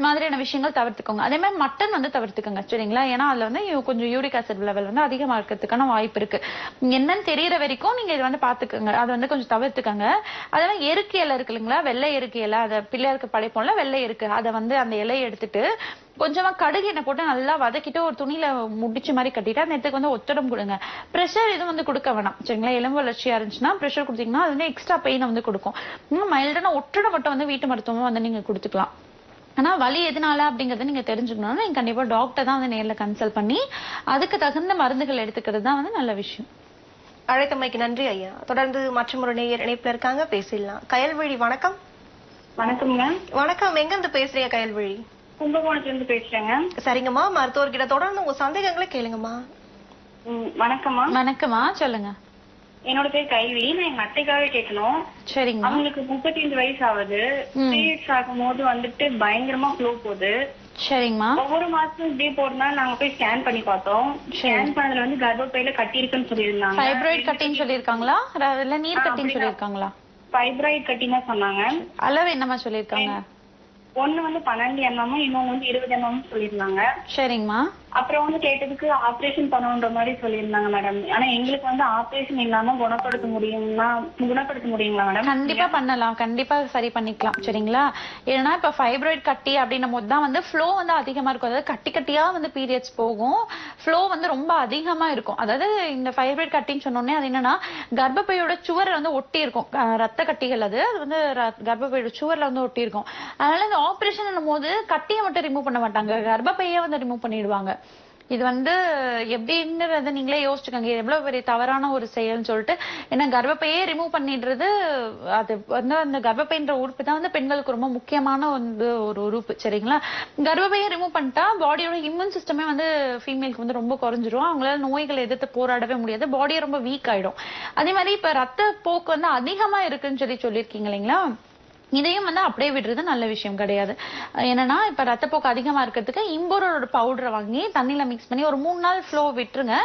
மாதிரியான விஷயங்கள் தவிர்த்துக்கோங்க. அதே மாதிரி மட்டன் வந்து தவிர்த்துக்கோங்க சரிங்களா? ஏன்னா அதுல வந்து கொஞ்சம் யூரிக் ஆசிட் லெவல் வந்து அதிகமா இருக்கிறதுக்கான வாய்ப்பு இருக்கு. என்னன்னு தெரியற வரைக்கும் நீங்க இதை வந்து பாத்துக்கோங்க. அதை வந்து கொஞ்சம் தவிர்த்துக்கோங்க. அதே மாதிரி எருக்கு இலை இருக்கு இல்லைங்களா? வெள்ளை எருக்கு இலை அதை பிள்ளையாருக்கு படைப்போம்ல வெள்ளை இருக்கு அதை வந்து அந்த இலையை எடுத்துட்டு கொஞ்சமா கடுகு எண்ணெய் போட்டு நல்லா வதக்கிட்டு ஒரு துணியில முடிச்சு மாதிரி கட்டிட்டு அந்த இடத்துக்கு வந்து ஒத்தடம் கொடுங்க. ப்ரெஷர் எதுவும் வந்து கொடுக்க வேணாம். சரிங்களா? எலும்பு வளர்ச்சியா இருந்துச்சுன்னா ப்ரெஷர் கொடுத்தீங்கன்னா அது வந்து எக்ஸ்ட்ரா பெயினை வந்து கொடுக்கும். இன்னும் மைல்டான ஒற்றடம் மட்டும் வந்து வீட்டு மருத்துவமும் வந்து நீங்க கொடுத்துக்கலாம். ஆனா வலி எதனால அப்படிங்கறத நீங்க தெரிஞ்சுக்கணும்னா நீங்க கண்டிப்பா டாக்டர் தான் வந்து நேர்ல கன்சல்ட் பண்ணி அதுக்கு தகுந்த மருந்துகள் எடுத்துக்கிறது தான் வந்து நல்ல விஷயம். அழைத்தமைக்கு நன்றி ஐயா. தொடர்ந்து மற்றும் ஒரு நேயர் இணைப்புல இருக்காங்க. பேசிடலாம். கயல்விழி வணக்கம். வணக்கம்ங்க வணக்கம். எங்க இருந்து பேசுறீங்க கயல்விழி? கும்பகோணத்துல இருந்து பேசுறேங்க. சரிங்கம்மா மருத்துவர்கிட்ட தொடர்ந்து உங்க சந்தேகங்களை கேளுங்கம்மா. ம், வணக்கம்மா. வணக்கமா சொல்லுங்க. என்னோட பேர் கைவி நான் எங்க அத்தைக்காக கேட்கணும். சரிங்க அவங்களுக்கு முப்பத்தி வயசு ஆகுது. பீரியட்ஸ் ஆகும்போது வந்துட்டு பயங்கரமா ஃப்ளோ போகுது. சரிங்கம்மா. ஒவ்வொரு மாசம் இப்படி போடுனா நாங்க போய் ஸ்கேன் பண்ணி பார்த்தோம். ஸ்கேன் பண்ணதுல வந்து கர்ப்பப்பையில கட்டி இருக்குன்னு சொல்லியிருந்தாங்க ஃபைப்ராய்ட் கட்டின்னு சொல்லியிருக்காங்களா? இல்ல நீர் கட்டின்னு சொல்லியிருக்காங்களா? ஃபைப்ராய்ட் கட்டினா சொன்னாங்க. அளவு என்னமா சொல்லியிருக்காங்க? ஒன்னு வந்து பன்னெண்டு எம்எம் இன்னொன்னு வந்து இருபது எம்எம் சொல்லியிருந்தாங்க. சரிங்கம்மா. அப்புறம் வந்து கேட்டதுக்கு ஆபரேஷன் பண்ணணுன்ற மாதிரி சொல்லியிருந்தாங்க மேடம் ஆனா எங்களுக்கு வந்து ஆபரேஷன் இல்லாம குணப்படுத்த முடியும்னா குணப்படுத்த முடியுங்களா மேடம் கண்டிப்பா பண்ணலாம். கண்டிப்பா சரி பண்ணிக்கலாம். சரிங்களா? ஏன்னா இப்ப ஃபைப்ராய்ட் கட்டி அப்படின்னும் போது தான் வந்து ஃப்ளோ வந்து அதிகமா இருக்கும். அதாவது கட்டி கட்டியா வந்து பீரியட்ஸ் போகும். ஃப்ளோ வந்து ரொம்ப அதிகமா இருக்கும். அதாவது இந்த ஃபைப்ராய்ட் கட்டின்னு சொன்னோடனே அது என்னன்னா கர்ப்பப்பையோட சுவரில் வந்து ஒட்டி இருக்கும். ரத்த கட்டிகள் அது. அது வந்து கர்ப்பப்பையோட சுவர்ல வந்து ஒட்டி இருக்கும். அதனால இந்த ஆபரேஷன் போது கட்டியை மட்டும் ரிமூவ் பண்ண மாட்டாங்க. கர்ப்பப்பையே வந்து ரிமூவ் பண்ணிடுவாங்க. இது வந்து எப்படிங்கிறத நீங்களே யோசிச்சுக்கோங்க. எவ்வளவு பெரிய தவறான ஒரு செயல்னு சொல்லிட்டு ஏன்னா கர்ப்பப்பையே ரிமூவ் பண்ணிடுறது அது வந்து அந்த கர்ப்பப்பைன்ற உறுப்பு தான் வந்து பெண்களுக்கு ரொம்ப முக்கியமான வந்து ஒரு உறுப்பு சரிங்களா? கர்ப்பப்பையை ரிமூவ் பண்ணிட்டா பாடியோட இம்யூன் சிஸ்டமே வந்து ஃபீமேலுக்கு வந்து ரொம்ப குறைஞ்சிரும். அவங்களால நோய்களை எதிர்த்து போராடவே முடியாது. பாடியே ரொம்ப வீக் ஆயிடும். அதே மாதிரி இப்ப ரத்த போக்கு வந்து அதிகமா இருக்குன்னு சொல்லி சொல்லியிருக்கீங்க இல்லைங்களா? இதையும் வந்து அப்படியே விடுறது நல்ல விஷயம் கிடையாது. என்னன்னா இப்ப ரத்தப்போக்கு அதிகமா இருக்கிறதுக்கு இம்பூரோட பவுடரை வாங்கி தண்ணியில மிக்ஸ் பண்ணி ஒரு மூணு நாள் ஃப்ளோ விட்டுருங்க.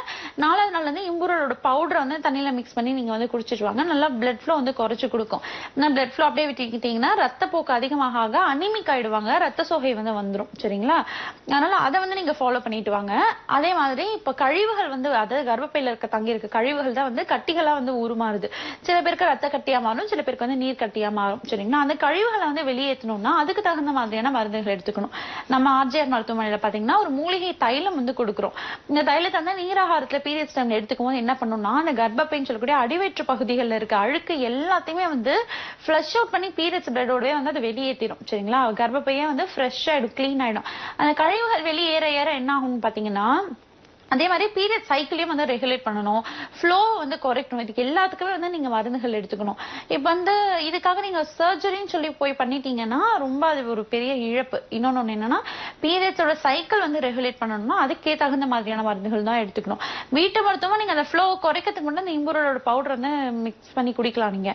நாலாவது நாள் வந்து இம்பூரோட பவுடரை வந்து தண்ணியில மிக்ஸ் பண்ணி நீங்க வந்து குடிச்சிட்டு வாங்க நல்லா பிளட் ஃப்ளோ வந்து குறைச்சு கொடுக்கும். பிளட் ஃப்ளோ அப்படியே விட்டுக்கிட்டீங்கன்னா ரத்தப்போக்கு அதிகமாக ஆக அனிமிக் ஆயிடுவாங்க. ரத்த சோகை வந்து வந்துடும் சரிங்களா? அதனால அதை வந்து நீங்க ஃபாலோ பண்ணிட்டு வாங்க. அதே மாதிரி இப்ப கழிவுகள் வந்து அதாவது கர்ப்பப்பையில இருக்க தங்கி இருக்க கழிவுகள் தான் வந்து கட்டிகளா வந்து உருமாறுது. சில பேருக்கு ரத்த கட்டியா மாறும் சில பேருக்கு வந்து நீர் கட்டியா மாறும். சரிங்களா? அந்த கழிவுகளை வந்து வெளியேற்றணும்னா அதுக்கு தகுந்த மாதிரியான மருந்துகள் எடுத்துக்கணும். நம்ம ஆர்ஜிஆர் மருத்துவமனையில பாத்தீங்கன்னா ஒரு மூலிகை தைலம் வந்து கொடுக்குறோம். இந்த தைலத்தை வந்து நீராகாரத்துல பீரியட்ஸ் டைம்ல எடுத்துக்கும் போது என்ன பண்ணணும்னா அந்த கர்ப்பப்பைன்னு சொல்லக்கூடிய அடிவயிற்று பகுதிகளில் இருக்க அழுக்கு எல்லாத்தையுமே வந்து ஃப்ளஷ் அவுட் பண்ணி பீரியட்ஸ் பிளடோடவே வந்து அதை வெளியேற்றிடும் சரிங்களா? கர்ப்பப்பையே வந்து ஃப்ரெஷ் ஆயிடும் கிளீன் ஆயிடும். அந்த கழிவுகள் வெளியேற ஏற என்ன ஆகும்னு பாத்தீங்கன்னா அதே மாதிரி பீரியட் சைக்கிளையும் வந்து ரெகுலேட் பண்ணணும். ஃப்ளோ வந்து குறைக்கணும் இதுக்கு எல்லாத்துக்குமே வந்து நீங்க மருந்துகள் எடுத்துக்கணும். இப்ப வந்து இதுக்காக நீங்க சர்ஜரின்னு சொல்லி போய் பண்ணிட்டீங்கன்னா ரொம்ப அது ஒரு பெரிய இழப்பு. இன்னொன்னு ஒன்று என்னன்னா பீரியட்ஸோட சைக்கிள் வந்து ரெகுலேட் பண்ணணும்னா அதுக்கே தகுந்த மாதிரியான மருந்துகள் தான் எடுத்துக்கணும். வீட்டு மருத்துவம் நீங்க அந்த ஃப்ளோ குறைக்கிறதுக்கு மட்டும் இந்த இம்பூரோட பவுடர் வந்து மிக்ஸ் பண்ணி குடிக்கலாம் நீங்க.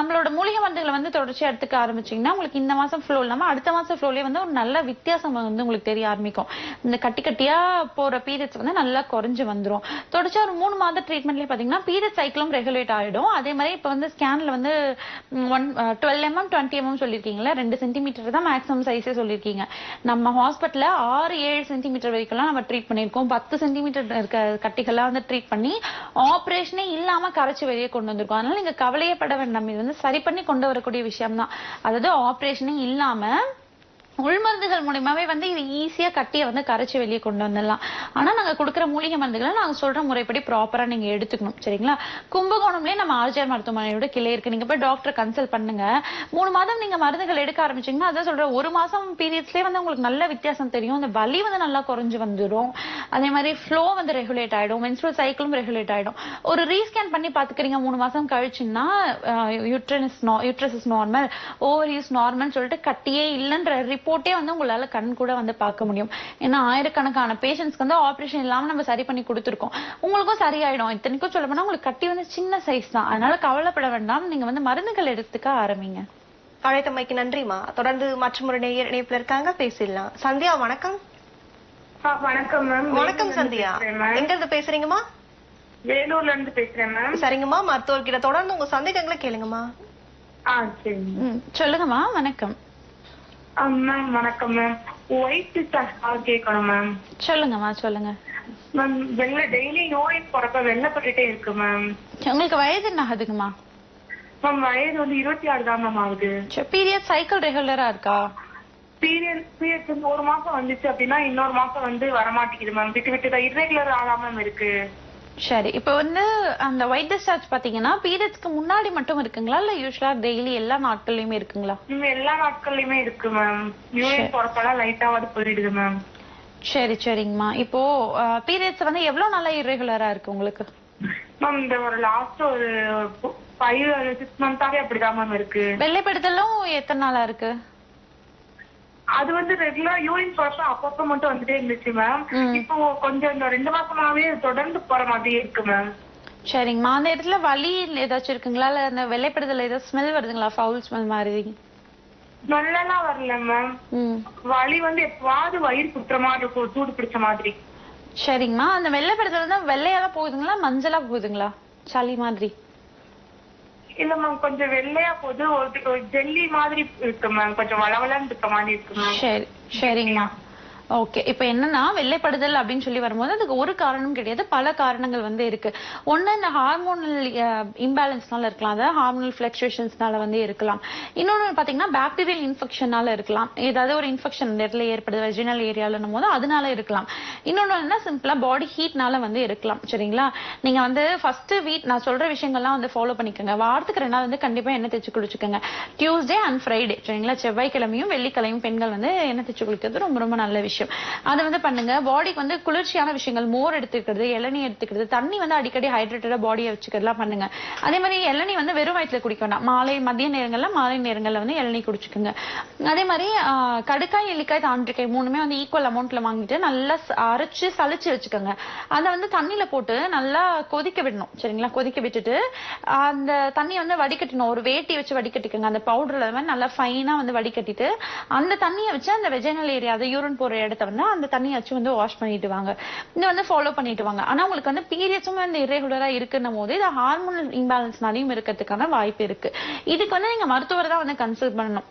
நம்மளோட மூலிகை மருந்துகளை வந்து தொடர்ச்சியா எடுத்துக்க ஆரம்பிச்சீங்கன்னா உங்களுக்கு இந்த மாசம் ஃப்ளோ இல்லாம அடுத்த மாசம் ஃப்ளோலயே வந்து ஒரு நல்ல வித்தியாசம் வந்து உங்களுக்கு தெரிய ஆரம்பிக்கும். இந்த கட்டி கட்டியா போற பீரியட்ஸ் வந்து நல்லா குறைஞ்சு வந்துரும். தொடச்சா ஒரு மூணு மாத ட்ரீட்மெண்ட்லேயே பார்த்தீங்கன்னா பீரியட் சைக்கிளும் ரெகுலேட் ஆகிடும் அதே மாதிரி இப்போ வந்து ஸ்கேனில் வந்து one twelve mm twenty mm சொல்லியிருக்கீங்களா ரெண்டு சென்டிமீட்டர் தான் மேக்ஸிமம் சைஸே சொல்லியிருக்கீங்க நம்ம ஹாஸ்பிட்டலில் ஆறு ஏழு சென்டிமீட்டர் வரைக்கும்லாம் நம்ம ட்ரீட் பண்ணியிருக்கோம். பத்து சென்டிமீட்டர் இருக்க கட்டிகள்லாம் வந்து ட்ரீட் பண்ணி ஆப்ரேஷனே இல்லாமல் கரைச்சி வெளியே கொண்டு வந்திருக்கோம். அதனால நீங்கள் கவலையப்பட வேண்டாம். இது வந்து சரி பண்ணி கொண்டு வரக்கூடிய விஷயம் தான் அதாவது ஆப்ரேஷனே இல்லாமல் உள்மருந்துகள் மூலியமாவே வந்து இது ஈஸியா கட்டியை வந்து கரைச்சு வெளியே கொண்டு வந்துடலாம். ஆனா நாங்க கொடுக்குற மூலிகை மருந்துகளை நாங்க சொல்ற முறைப்படி ப்ராப்பரா நீங்க எடுத்துக்கணும். சரிங்களா? கும்பகோணம்லயே நம்ம ஆர்ஜிஆர் மருத்துவமனையோட கிளை இருக்கு. நீங்க போய் டாக்டர் கன்சல்ட் பண்ணுங்க. மூணு மாதம் நீங்க மருந்துகள் எடுக்க ஆரம்பிச்சீங்கன்னா அதான் சொல்றேன் ஒரு மாசம் பீரியட்ஸ்லயே வந்து உங்களுக்கு நல்ல வித்தியாசம் தெரியும். அந்த வலி வந்து நல்லா குறைஞ்சு வந்துடும் அதே மாதிரி ஃப்ளோ வந்து ரெகுலேட் ஆயிடும். மென்ஸ்ட்ரல் சைக்கிளும் ரெகுலேட் ஆயிடும். ஒரு ரீஸ்கேன் பண்ணி பாத்துக்கிறீங்க மூணு மாசம் கழிச்சுன்னா uterus uterus is normal over is normal சொல்லிட்டு கட்டியே இல்லைன்ற ரிப்போர்ட்டே வந்து உங்களால கண் கூட வந்து பார்க்க முடியும். ஏன்னா ஆயிரக்கணக்கான பேஷண்ட்ஸ்க்கு வந்து ஆபரேஷன் இல்லாம நம்ம சரி பண்ணி கொடுத்துருக்கோம். உங்களுக்கும் சரியாயிடும். இத்தனைக்கும் சொல்ல போனா உங்களுக்கு கட்டி வந்து சின்ன சைஸ் தான். அதனால கவலைப்பட வேண்டாம். நீங்க வந்து மருந்துகள் எடுத்துக்க ஆரம்பிங்க. அழைத்தமைக்கு நன்றிமா தொடர்ந்து மற்றொரு நேயர் இணைப்புல இருக்காங்க. பேசிடலாம். சந்தியா வணக்கம். வணக்கம் மேம் வணக்கம் சந்தியா. எங்க இருந்து பேசுறீங்கம்மா? வேலூர்ல இருந்து பேசுறேன் மேம் சரிங்கம்மா. மருத்துவர்கிட்ட தொடர்ந்து உங்க சந்தேகங்களை கேளுங்கம்மா. ஆ சரி ம், சொல்லுங்கம்மா. வணக்கம். மேம் வணக்கம் மேம் ஒயிட் டிஸ்சார்ஜ் கேட்கணும் மேம் சொல்லுங்கம்மா சொல்லுங்க மேம் வெள்ள டெய்லி யூரின் போறப்ப வெள்ளப்பட்டுட்டே இருக்கு மேம் உங்களுக்கு வயது என்ன ஆகுதுங்கம்மா மேம் வயது வந்து இருபத்தி ஆறு தான் மேம் ஆகுது. பீரியட் சைக்கிள் ரெகுலரா இருக்கா? பீரியட் பீரியட் வந்து ஒரு மாசம் வந்துச்சு அப்படின்னா இன்னொரு மாசம் வந்து வரமாட்டேங்குது மேம் விட்டு விட்டு தான் irregular ஆகாம மேம் இருக்கு. சரி இப்ப வந்து அந்த ஒயிட் டிஸ்சார்ஜ் பாத்தீங்கன்னா பீரியட்ஸ்க்கு முன்னாடி மட்டும் இருக்குங்களா? இல்ல யூஸ்வலா டெய்லி எல்லா நாட்கள்லயுமே இருக்குங்களா? எல்லா நாட்கள்லயுமே இருக்கு மேம் யூரின் போறப்பெல்லாம் லைட்டாவது போயிடுது மேம் சரி சரிங்கம்மா. இப்போ பீரியட்ஸ் வந்து எவ்வளவு நாளா irregular-ஆ இருக்கு உங்களுக்கு? மேம் இந்த ஒரு லாஸ்ட் ஒரு ஃபைவ் சிக்ஸ் மந்த்தாவே அப்படிதான் மேம் இருக்கு. வெள்ளைப்படுத்தலும் எத்தனை நாளா இருக்கு? அது வந்து ரெகுலரா யூரின் போறப்ப அப்பப்ப மட்டும் வந்துட்டே இருந்துச்சு மேம். இப்போ கொஞ்சம் இந்த ரெண்டு மாசமாவே தொடர்ந்து போற மாதிரி இருக்கு மேம் சரிங்கம்மா அந்த இடத்துல வலி ஏதாச்சும் இருக்குங்களா? இல்ல அந்த வெள்ளைப்படுதல் ஏதாவது ஸ்மெல் வருதுங்களா? ஃபவுல் ஸ்மெல் மாதிரி. ஸ்மெல்லாம் வரல மேம் வலி வந்து எப்பவாவது வயிறு குத்துற மாதிரி இருக்கும் சூடு பிடிச்ச மாதிரி. சரிங்கம்மா. அந்த வெள்ளைப்படுதல் வந்து வெள்ளையா தான் போகுதுங்களா? மஞ்சளா போகுதுங்களா? சளி மாதிரி. இல்ல மேம் கொஞ்சம் வெள்ளையா போகுது ஒரு ஜெல்லி மாதிரி இருக்கு மேம் கொஞ்சம் வளவலன்னு இருக்க மாதிரி இருக்கு மேம் சரி சரிங்கம்மா ஓகே இப்போ என்னன்னா வெள்ளைப்படுதல் அப்படின்னு சொல்லி வரும்போது அதுக்கு ஒரு காரணம் கிடையாது பல காரணங்கள் வந்து இருக்கு. ஒண்ணு இந்த ஹார்மோனல் இம்பேலன்ஸ்னால இருக்கலாம் அதாவது ஹார்மோனல் ஃபிளக்சுவேஷன்ஸ்னால வந்து இருக்கலாம். இன்னொன்னு பாத்தீங்கன்னா பாக்டீரியல் இன்ஃபெக்ஷனால இருக்கலாம். ஏதாவது ஒரு இன்ஃபெக்ஷன் இந்த இடத்துல ஏற்படுது வெஜினல் ஏரியாலன்னும் போது அதனால இருக்கலாம். இன்னொன்னு என்ன சிம்பிளா பாடி ஹீட்னால வந்து இருக்கலாம் சரிங்களா? நீங்க வந்து ஃபர்ஸ்ட் வீட் நான் சொல்ற விஷயங்கள்லாம் வந்து ஃபாலோ பண்ணிக்கோங்க. வாரத்துக்கு ரெண்டு நாள் வந்து கண்டிப்பா எண்ணெய் தேச்சு குளிச்சுக்கோங்க. டியூஸ்டே அண்ட் ஃப்ரைடே சரிங்களா? செவ்வாய்க்கிழமையும் வெள்ளிக்கிழமையும் பெண்கள் வந்து எண்ணெய் தேச்சு குளிக்கிறது ரொம்ப ரொம்ப நல்ல விஷயம். அதை வந்து பண்ணுங்க. பாடிக்கு வந்து குளிர்ச்சியான விஷயங்கள் மோர் எடுத்துக்கிறது இளநீ எடுத்துக்கிறது தண்ணி வந்து அடிக்கடி ஹைட்ரேட்டடா பாடியை வச்சுக்கிறதுலாம் பண்ணுங்க. அதே மாதிரி இளநீ வந்து வெறும் வயிற்றுல குடிக்க வேண்டாம் மாலை மதிய நேரங்கள்ல மாலை நேரங்கள்ல வந்து இளநீ குடிச்சுக்குங்க. அதே மாதிரி ஆஹ், கடுக்காய் எள்ளிக்காய் தாண்டிக்காய் மூணுமே வந்து ஈக்குவல் அமௌண்ட்ல வாங்கிட்டு நல்லா அரைச்சு சளிச்சு வச்சுக்கோங்க. அதை வந்து தண்ணியில போட்டு நல்லா கொதிக்க விடணும். சரிங்களா? கொதிக்க விட்டுட்டு அந்த தண்ணியை வந்து வடிகட்டணும். ஒரு வேட்டி வச்சு வடிகட்டிக்கோங்க. அந்த பவுடர்ல மாதிரி நல்லா ஃபைனா வந்து வடிகட்டிட்டு அந்த தண்ணியை வச்சு அந்த வெஜனல் ஏரியா அதை யூரின் போற இடத்த அந்த தண்ணியாச்சும் வந்து வாஷ் பண்ணிட்டு வாங்க இதை வந்து ஃபாலோ பண்ணிட்டு வாங்க ஆனா உங்களுக்கு வந்து பீரியட்ஸும் வந்து இரெகுலரா இருக்குன்னும் போது இது ஹார்மோனல் இம்பேலன்ஸ்னாலையும் இருக்கிறதுக்கான வாய்ப்பு இருக்கு. இதுக்கு வந்து நீங்க மருத்துவரை தான் வந்து கன்சல்ட் பண்ணணும்.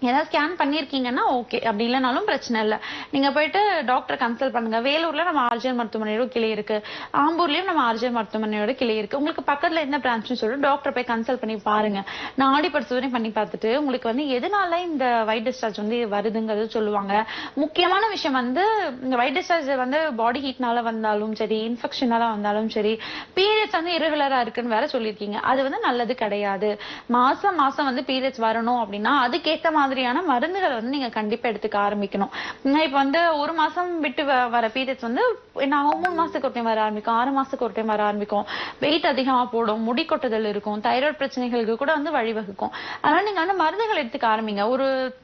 ஏதாவது ஸ்கேன் பண்ணியிருக்கீங்கன்னா ஓகே அப்படி இல்லைனாலும் பிரச்சனை இல்லை. நீங்க போயிட்டு டாக்டர் கன்சல்ட் பண்ணுங்க. வேலூர்ல நம்ம ஆர்ஜிஎன் மருத்துவமனையோட கிளை இருக்கு. ஆம்பூர்லயும் நம்ம ஆர்ஜிஎன் மருத்துவமனையோட கிளை இருக்கு. உங்களுக்கு பக்கத்துல என்ன பிரான்ச்னு சொல்லிட்டு டாக்டர் போய் கன்சல்ட் பண்ணி பாருங்க. நாடி பரிசோதனை பண்ணி பார்த்துட்டு உங்களுக்கு வந்து எதனால இந்த வைட் டிஸ்சார்ஜ் வந்து வருதுங்கிறது சொல்லுவாங்க. முக்கியமான விஷயம் வந்து இந்த வைட் டிஸ்சார்ஜ் வந்து பாடி ஹீட்னால வந்தாலும் சரி இன்ஃபெக்ஷனால வந்தாலும் சரி பீரியட்ஸ் வந்து irregular-ஆ இருக்குன்னு வேற சொல்லியிருக்கீங்க. அது வந்து நல்லது கிடையாது. மாசம் மாசம் வந்து பீரியட்ஸ் வரணும் அப்படின்னா அதுக்கேற்ற மாதிரி மாதிரியான மருந்துகளை வந்து நீங்க கண்டிப்பா எடுத்துக்க ஆரம்பிக்கணும். இப்ப வந்து ஒரு மாசம் விட்டு வ- வர பீரியட்ஸ் வந்து நான் மூணு மாசத்துக்கு ஒரு டைம் வர ஆரம்பிக்கும். ஆறு மாசத்துக்கு ஒரு டைம் வர ஆரம்பிக்கும். வெயிட் அதிகமா போடும் முடி கொட்டுதல் இருக்கும் தைராய்டு பிரச்சனைகளுக்கு கூட வந்து வழிவகுக்கும். அதனால நீங்க வந்து மருந்துகள் எடுத்துக்க ஆரம்பிங்க. ஒரு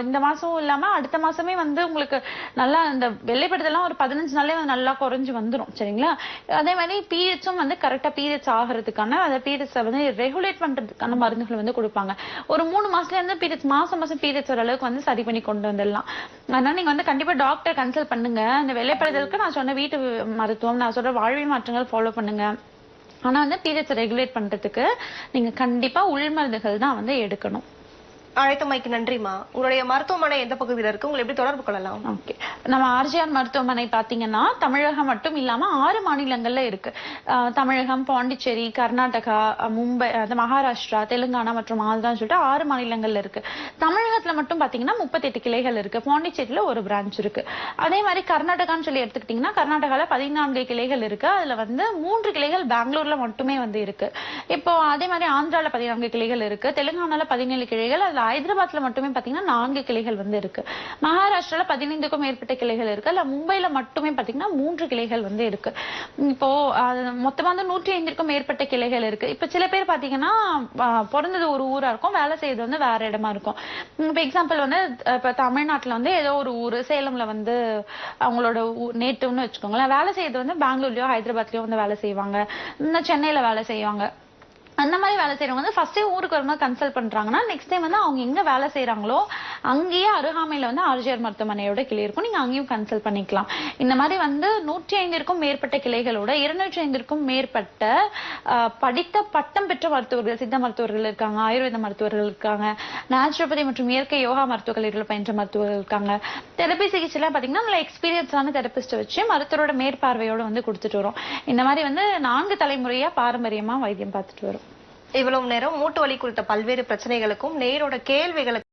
இந்த மாசம் இல்லாம அடுத்த மாசமே வந்து உங்களுக்கு நல்லா இந்த வெள்ளைப்படுதெல்லாம் ஒரு பதினஞ்சு நாளே வந்து நல்லா குறைஞ்சு வந்துரும். சரிங்களா? அதே மாதிரி பீரியட்ஸும் வந்து கரெக்டா பீரியட்ஸ் ஆகிறதுக்கான அந்த பீரியட்ஸை வந்து ரெகுலேட் பண்றதுக்கான மருந்துகள் வந்து கொடுப்பாங்க. ஒரு மூணு மாசத்துல இருந்து பீரியட்ஸ் மாசம் மாசம் பீரியட்ஸ் ஓரளவுக்கு வந்து சரி பண்ணி கொண்டு வந்துடலாம். அதனால நீங்க வந்து கண்டிப்பா டாக்டர் கன்சல்ட் பண்ணுங்க. இந்த வெள்ளைப்படுதலுக்கு நான் சொன்ன வீட்டு மருத்துவம் நான் சொல்ற வாழ்வி மாற்றங்கள் ஃபாலோ பண்ணுங்க. ஆனா வந்து பீரியட்ஸ் ரெகுலேட் பண்றதுக்கு நீங்க கண்டிப்பா உள் மருந்துகள் தான் வந்து எடுக்கணும். அழைத்தமைக்கு நன்றிமா உங்களுடைய மருத்துவமனை எந்த பகுதியில் இருக்கு? உங்களை எப்படி தொடர்பு கொள்ளலாம்? ஓகே. நம்ம ஆர்ஜிஆர் மருத்துவமனை பாத்தீங்கன்னா தமிழகம் மட்டும் இல்லாம ஆறு மாநிலங்கள்ல இருக்கு. ஆஹ் தமிழகம் பாண்டிச்சேரி கர்நாடகா மும்பை அது மகாராஷ்டிரா தெலுங்கானா மற்றும் ஆந்திரான்னு சொல்லிட்டு ஆறு மாநிலங்கள்ல இருக்கு. தமிழ் தமிழகத்துல மட்டும் பாத்தீங்கன்னா முப்பத்தெட்டு கிளைகள் இருக்கு. பாண்டிச்சேரியில ஒரு பிரான்ச் இருக்கு. அதே மாதிரி கர்நாடகான்னு சொல்லி எடுத்துக்கிட்டீங்கன்னா கர்நாடகால பதினான்கு கிளைகள் இருக்கு. அதுல வந்து மூன்று கிளைகள் பெங்களூர்ல மட்டுமே வந்து இருக்கு. இப்போ அதே மாதிரி ஆந்திரால பதினான்கு கிளைகள் இருக்கு. தெலுங்கானால பதினேழு கிளைகள். அதுல ஹைதராபாத்ல மட்டுமே பாத்தீங்கன்னா நான்கு கிளைகள் வந்து இருக்கு. மகாராஷ்டிரால பதினைந்துக்கும் மேற்பட்ட கிளைகள் இருக்கு. அதுல மும்பைல மட்டுமே பாத்தீங்கன்னா மூன்று கிளைகள் வந்து இருக்கு. இப்போ அது மொத்தமா வந்து நூற்றி ஐந்திற்கும் மேற்பட்ட கிளைகள் இருக்கு. இப்ப சில பேர் பாத்தீங்கன்னா பிறந்தது ஒரு ஊரா இருக்கும். வேலை செய்யறது வந்து வேற இடமா இருக்கும். உம் இப்ப எக்ஸாம்பிள் வந்து இப்போ இப்ப தமிழ்நாட்டுல வந்து ஏதோ ஒரு ஊரு சேலம்ல வந்து அவங்களோட நேட்டிவ்னு வச்சுக்கோங்களேன். வேலை செய்யறது வந்து பெங்களூர்லயோ ஹைதராபாத்லயோ வந்து வேலை செய்வாங்க. இன்னும் சென்னையில வேலை செய்வாங்க. அந்த மாதிரி வேலை செய்யறவங்க வந்து ஃபர்ஸ்டே ஊருக்கு வரும்போது கன்சல்ட் பண்றாங்கன்னா நெக்ஸ்ட் டைம் வந்து அவங்க எங்க வேலை செய்யறாங்களோ அங்கேயே அருகாமையில வந்து ஆர்ஜிஆர் மருத்துவமனையோட கிளை இருக்கும். நீங்க அங்கேயும் கன்சல்ட் பண்ணிக்கலாம். இந்த மாதிரி வந்து நூற்றி ஐந்திற்கும் மேற்பட்ட கிளைகளோட இருநூற்றி ஐந்திற்கும் மேற்பட்ட படித்த பட்டம் பெற்ற மருத்துவர்கள் சித்த மருத்துவர்கள் இருக்காங்க ஆயுர்வேத மருத்துவர்கள் இருக்காங்க நேச்சுரோபதி மற்றும் இயற்கை யோகா மருத்துவ கல்லூரியில் பயின்ற மருத்துவர்கள் இருக்காங்க. தெரப்பி சிகிச்சைலாம் பாத்தீங்கன்னா நல்ல எக்ஸ்பீரியன்ஸான தெரபிஸ்ட் வச்சு மருத்துவரோட மேற்பார்வையோட வந்து கொடுத்துட்டு வரோம். இந்த மாதிரி வந்து நான்கு தலைமுறையா பாரம்பரியமா வைத்தியம் பார்த்துட்டு வரும். இவ்வளவு நேரம் மூட்டு வலி குறித்த பல்வேறு பிரச்சனைகளுக்கும் நேரோட கேள்விகளுக்கு